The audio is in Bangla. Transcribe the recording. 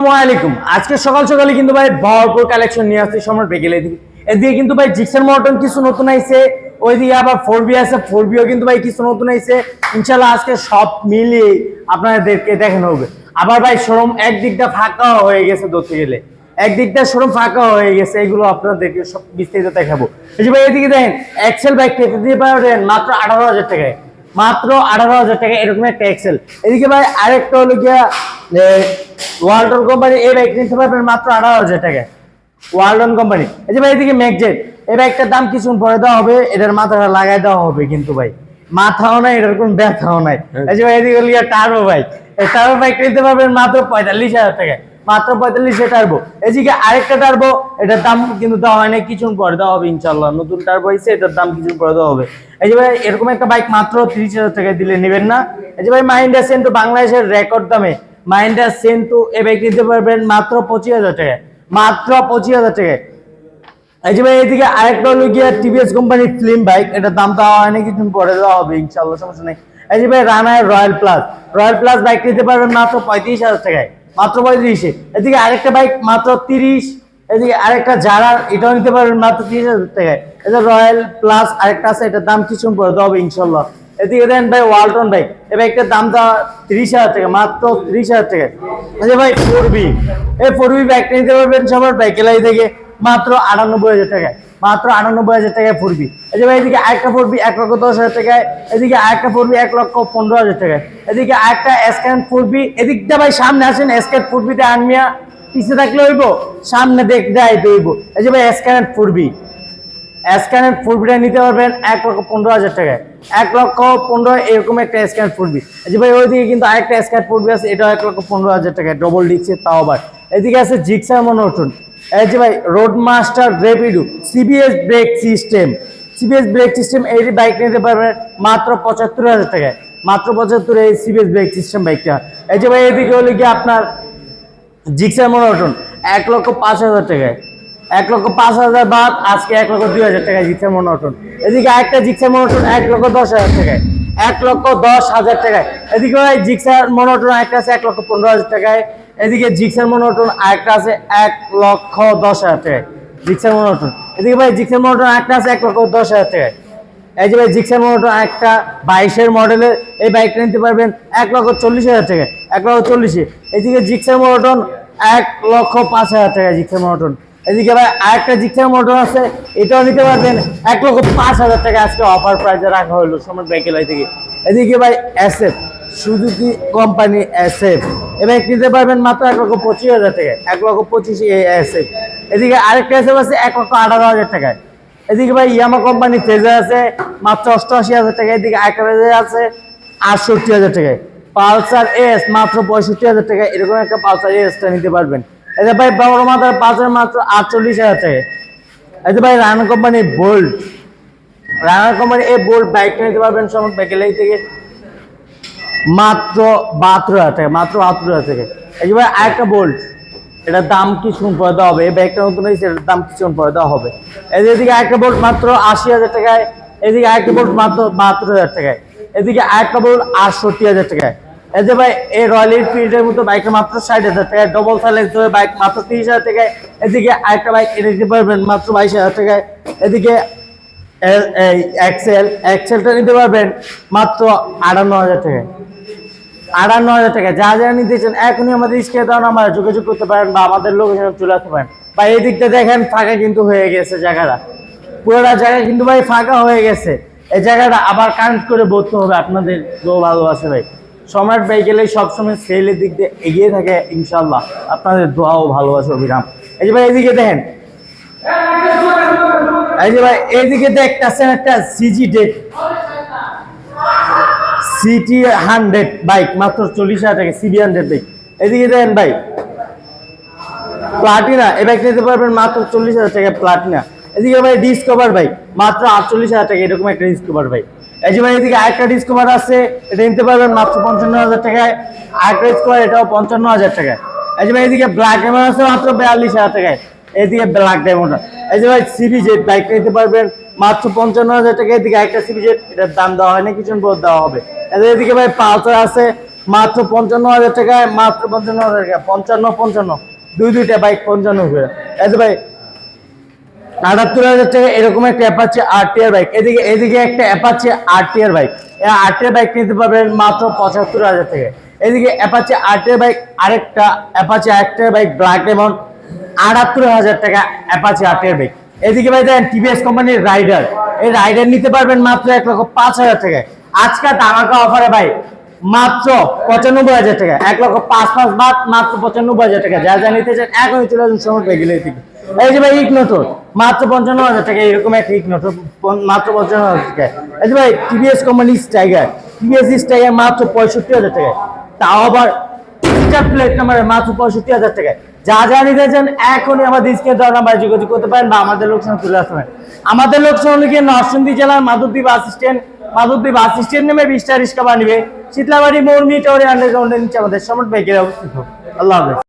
আসসালামাইকুম আজকে সকাল সকালে কিন্তু ভাই ভরপুর কালেকশন নিয়ে বেগেল এদিকে এদিকে কিন্তু ভাই জিক্সার কিছু নতুন আইছে, ওইদিকে আবার ফোর বি আছে ফোর বিও কিন্তু ভাই কিছু নতুন আইছে। ইনশাল্লাহ আজকে সব মিলিয়ে আপনাদেরকে দেখানো হবে। আবার ভাই শোরুম একদিকটা ফাঁকা হয়ে গেছে ধরতে গেলে। একদিকটা শোরুম ফাঁকা হয়ে গেছে, এগুলো আপনাদেরকে সব বিস্তারিত দেখাবো। এই যে ভাই এদিকে দেখেন এক্সেল বাইক পেতে দিয়ে পারেন মাত্র আঠারো হাজার টাকায়। মাত্র আঠারো হাজার টাকা এরকম একটা এক্সেল এদিকে ভাই আরেকটা হলো গিয়া ওয়ালটন কোম্পানি এই বাইক নিতে পারবেন মাত্র আঠারো হাজার টাকা। ওয়ালটন কোম্পানি এই যে ভাই এদিকে ম্যাকজেট এই বাইকটার দাম কিছু পরে দেওয়া হবে এটার মাথাটা লাগাই দেওয়া হবে কিন্তু ভাই। মাথাও নাই এটার কোনো ব্যথাও নাই। এই যে ভাই এদিকে টার্বো বাইক টার্বো বাইক নিতে পারবেন মাত্র পঁয়তাল্লিশ হাজার টাকায়। মাত্র পঁয়তাল্লিশে টার্বো। এদিকে আরেকটা টার্বো, এটার দাম কিন্তু দেওয়া হয় না কিছু পরে দেওয়া হবে ইনশাল্লাহ নতুন টার্বো হয়েছে এটার দাম পরে দেওয়া হবে। এই যে ভাই, এরকম একটা বাইক মাত্র হাজার টাকায় দিলে নেবেন না। এই যে ভাই সেন্টু বাংলাদেশের রেকর্ড দামে। মাইন্ডা সেন্টু এ বাইক নিতে পারবেন মাত্র পঁচিশ হাজার টাকায়। মাত্র পঁচিশ হাজার টাকায়। এই যে ভাই, এদিকে আরেকটা হলো গিয়ে টিভিএস কোম্পানির ফিল্ম বাইক এটার দাম দেওয়া হয় না পরে দেওয়া হবে ইনশাল্লাহ সমস্যা নেই। এই ভাই রানায় royal plus royal plus bike নিতে পারবেন মাত্র পঁয়ত্রিশ হাজার টাকায়। মাত্র পঁয়ত্রিশে। এদিকে আরেকটা বাইক মাত্র তিরিশ। এদিকে আরেকটা যারা এটাও নিতে পারবেন মাত্র তিরিশ হাজার টাকায়। এটা রয়্যাল প্লাস আরেকটা আছে, এটার দাম কিছু পরে দেওয়া হবে ইনশাল্লাহ এদিকে দেন ভাই ওয়ালটন বাইক এই বাইকটার দাম দেওয়া তিরিশ হাজার টাকা, মাত্র তিরিশ হাজার টাকা এই ভাই ফোর বি এই ফোর বি বাইকটা নিতে পারবেন সবার বাইকেলাই থেকে মাত্র আটানব্বই হাজার টাকায়। মাত্র আটানব্বই হাজার টাকায় ফুরবি এই যে ভাই, এদিকে আরেকটা ফুরবি এক লক্ষ দশ হাজার টাকায়। এদিকে আরেকটা ফুরবি এক লক্ষ পনেরো হাজার টাকায়। এদিকে আরেকটা স্ক্যান ফুরবি এদিকটা ভাই, সামনে আসেন স্ক্যান ফুরবিটা আনমিয়া। পিছিয়ে থাকলে হইব, সামনে দেখ দেয় হইব এই যে ভাই স্ক্যান ফুরবি স্ক্যানের ফুরবিটা নিতে পারবেন এক লক্ষ পনেরো হাজার টাকায়। এক লক্ষ পনেরো, এরকম একটা স্ক্যান ফুরবি এই যে ভাই, ওইদিকে কিন্তু আরেকটা স্ক্যান ফুরবি আছে, এটাও এক লক্ষ পনেরো হাজার টাকায় ডবল ডিক্সের তাও আবার। এদিকে আছে জিক্সার মনোটন এই যে ভাই road master Rapido CBS brake system CBS brake system এই বাইক নিতে পারবেন মাত্র পঁচাত্তর হাজার টাকায় মাত্র পঁচাত্তর এই সিবিএস ব্রেক সিস্টেম বাইকটা এই যে ভাই, এদিকে হলো গিয়ে আপনার জিক্সার মনোটন এক লক্ষ পাঁচ হাজার টাকায়। এক লক্ষ পাঁচ হাজার বাদ, আজকে এক লক্ষ দুই হাজার টাকায় জিক্সার মনোটন এদিকে একটা জিক্সার মনোটন এক লক্ষ দশ হাজার টাকায়। এক লক্ষ দশ হাজার টাকায়। এদিকে ভাই জিক্সার মনোটন একটা আছে, এক লক্ষ পনেরো হাজার টাকায়। এদিকে জিক্সার মনোটন আরেকটা আছে, এক লক্ষ দশ হাজার টাকায় জিক্সার মনোটন। এদিকে ভাই, জিক্সার মনোটন একটা আছে, এক লক্ষ দশ হাজার টাকায় এই যে ভাই, জিক্সার মনোটন একটা বাইশের মডেলের, এই বাইকটা নিতে পারবেন এক লক্ষ চল্লিশ হাজার টাকায় এক লক্ষ চল্লিশে। এদিকে জিক্সার মনোটন এক লক্ষ পাঁচ হাজার টাকা, জিক্সার মনোটন। এদিকে ভাই, আরেকটা জিক্সার মনোটন আছে, এটাও নিতে পারবেন এক লক্ষ পাঁচ হাজার টাকা। আজকে অফার প্রাইজে রাখা হলো সময় বাইকেলাই থেকে। এদিকে ভাই এসএফ সুজুকি কোম্পানি এসএফ এই কিনতে পারবেন মাত্র এক লক্ষ পঁচিশ হাজার টাকায়। এক লক্ষ পঁচিশে এসএফ এদিকে আরেকটা এসএফ আছে, এক লক্ষ আঠারো হাজার টাকায়। এদিকে ভাই, ইয়ামা কোম্পানি ফেজার আছে, মাত্র অষ্টআশি হাজার টাকা এদিকে আরেকটা ফেজার আছে, আটষট্টি হাজার টাকায়। পালসার এস, মাত্র পঁয়ষট্টি হাজার টাকা এরকম একটা পালসার এসটা নিতে পারবেন। এটা ভাই, বড় মাথার পালসার মাত্র আটচল্লিশ হাজার টাকায়। যে ভাই Runner company Bolt. Runner company এই বোল্ট বাইকটা নিতে পারবেন, সময় বাইকেলাই থেকে। মাত্র বাহাত্তর হাজার টাকা, মাত্র বাহাত্তর হাজার টাকা। ভাই আরেকটা বোল্ট এটার দাম কিছুক্ষণ পরে দেওয়া হবে? এই ব্যাগটা নতুন হয়েছে, এটার দাম কিছুক্ষণ পরে দেওয়া হবে? এদিকে আরেকটা বোল্ট মাত্র আশি হাজার টাকায়। এদিকে আরেকটা বোল্ট মাত্র বাহাত্তর হাজার টাকায়। এদিকে আরেকটা বোল্ট আটষট্টি হাজার টাকায়। এই যে ভাই, এই রয়্যাল এনফিল্ডের মতো বাইকটা মাত্র ষাট হাজার টাকায়। ডবল সাইলেন্স বাইক মাত্র তিরিশ হাজার টাকায়। এদিকে আরেকটা বাইক এনে দিতে পারবেন মাত্র বাইশ হাজার টাকায়। এদিকে এক্সেল এক্সেলটা নিতে পারবেন মাত্র আটান্ন হাজার টাকায়। আটান্ন হাজার টাকা। যা যা নিতে চান, এখনই আমাদের স্ক্রিনে দেওয়া নাম্বার যোগাযোগ করতে পারেন বা আমাদের লোকেশনে চলে আসতে পারেন। বা এই দিকটা দেখেন, ফাঁকা কিন্তু হয়ে গেছে জায়গাটা। পুরোটা জায়গা কিন্তু ভাই ফাঁকা হয়ে গেছে। এই জায়গাটা আবার কানেক্ট করে বলতে হবে আপনাদের দো ভালোবাসে ভাই। সম্রাট ভাই গেলে সবসময় সেলের দিক দিয়ে এগিয়ে থাকে ইনশাল্লাহ আপনাদের দোয়া ও ভালোবাসা অভিরাম। এই যে ভাই, এদিকে দেখেন। এই যে ভাই এইদিকে দেখতেছেন একটা সিজি ডেট সিটি হান্ড্রেড বাইক, মাত্র চল্লিশ হাজার টাকা, সিবি হান্ড্রেড বাইক। এদিকে দেখেন ভাই, প্লাটিনা, এই বাইক নিতে পারবেন মাত্র চল্লিশ হাজার টাকা প্লাটিনা। এদিকে ভাই ডিসকভার বাইক মাত্র আটচল্লিশ হাজার টাকা, এরকম একটা ডিসকভার বাইক এই যে ভাই, এদিকে আরেকটা ডিসকভার আছে, এটা নিতে পারবেন মাত্র পঞ্চান্ন হাজার টাকায়। আরেকটা ডিসকভার এটাও পঞ্চান্ন হাজার টাকায়। এই যে ভাই, এদিকে ব্ল্যাক ডায়মন্ড আছে, মাত্র বিয়াল্লিশ হাজার টাকায়। এদিকে ব্ল্যাক ডায়মন্ড এই যে ভাই সিবি জেড বাইক নিতে পারবেন মাত্র পঞ্চান্ন হাজার টাকা। এদিকে একটা সিবি জেড এটার দাম দেওয়া হয় না, কিছু পর দেওয়া হবে। এদের এদিকে ভাই পালসার আছে, মাত্র পঞ্চান্ন হাজার টাকায়, মাত্র পঞ্চান্ন হাজার টাকা, পঞ্চান্ন পঞ্চান্ন। দুই, দুইটা বাইক পঞ্চান্ন করে। এই ভাই, আটাত্তর হাজার টাকা এরকম একটা অ্যাপাচে আর টিয়ার বাইক এদিকে এদিকে একটা অ্যাপাচে আর টিয়ার বাইক এই আর টিয়ার বাইক নিতে পারবেন মাত্র পঁচাত্তর হাজার টাকা এদিকে অ্যাপাচে আর টিয়ার বাইক আরেকটা অ্যাপাচে একটা বাইক ব্ল্যাক ডেমন আটাত্তর হাজার টাকা অ্যাপাচে আর টিয়ার বাইক এদিকে ভাই দেখেন টিভিএস কোম্পানির রাইডার এই রাইডার নিতে পারবেন মাত্র এক লক্ষ পাঁচ হাজার টাকায়। আজকে ধামাকা অফারে ভাই, মাত্র পঁচানব্বই হাজার টাকা। এক লক্ষ পাঁচ পাঁচ বাদ, মাত্র পঁচানব্বই হাজার টাকা। যা যা নিতে চান, এখনই চলে আসুন সময় পেয়ে থেকে। এই যে ভাই ইগনোটর মাত্র পঞ্চান্ন হাজার টাকা, এরকম একটা ইগনোটর মাত্র পঞ্চান্ন হাজার টাকা। এই যে ভাই TVS company Stryker TVS Stryker মাত্র পঁয়ষট্টি হাজার টাকা তাও আবার স্টার প্লেট নাম্বারে মাত্র পঁয়ষট্টি হাজার টাকায়। যা যা নিতে চান, এখনই আমাদের স্ক্রিনে দেওয়া যোগাযোগ করতে পারেন বা আমাদের লোকসান চলে আসতে পারেন। আমাদের লোকসান হলো গিয়ে নরসিংদী জেলার bus stand. Madhabdi bus stand নেমে বিশটা রিক্সা বানিবে শীতলাবাড়ি মৌর্মি টাওয়ারের আন্ডারগ্রাউন্ডের নিচে আমাদের সমর্থ ব্যাগের অবস্থিত। আল্লাহ হাফেজ।